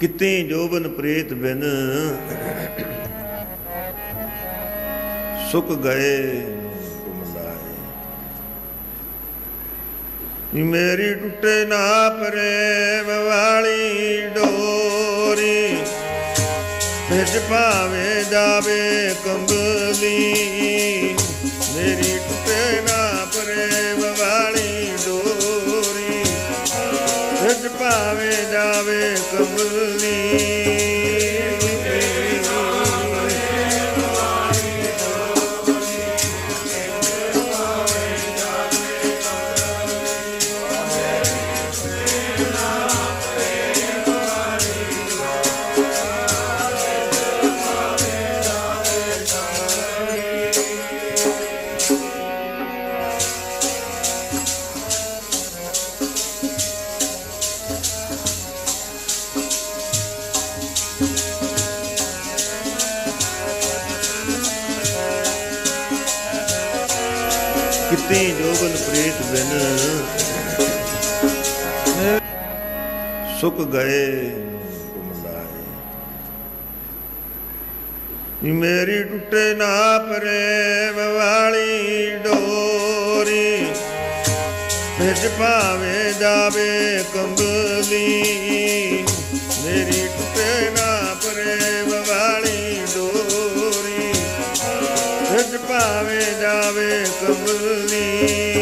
ਕਿਤੇ ਜੋਬਨ ਪ੍ਰੇਤ ਬਿਨ ਸੁੱਕ ਗਏ ਗੁਮਲਾਏ ਮੇਰੀ ਟੁੱਟੇ ਨਾ ਪ੍ਰੇਮ ਵਾਲੀ ਡੋਰੀ, ਵਿੱਚ ਭਾਵੇਂ ਜਾਵੇ ਕੰਬਲੀ। ਵਿੱਚ ਭਾਵੇਂ ਜਾਵੇ ਕਿਤੇ ਜੋਗਨ ਪ੍ਰੀਤ ਬਿਨ। ਸੁੱਕ ਗਏ ਗੁਮਲਾਏ ਮੇਰੀ ਟੁੱਟੇ ਨਾ ਪ੍ਰੇਮ ਵਾਲੀ ਡੋਰੀ। ਵਿੱਚ ਭਾਵੇਂ ਜਾਵੇ ਕੰਬਲੀ। ਮੇਰੀ ਡੋਰੀ ਵਿੱਚ ਭਾਵੇਂ ਜਾਵੇ ਕੰਬਲੀ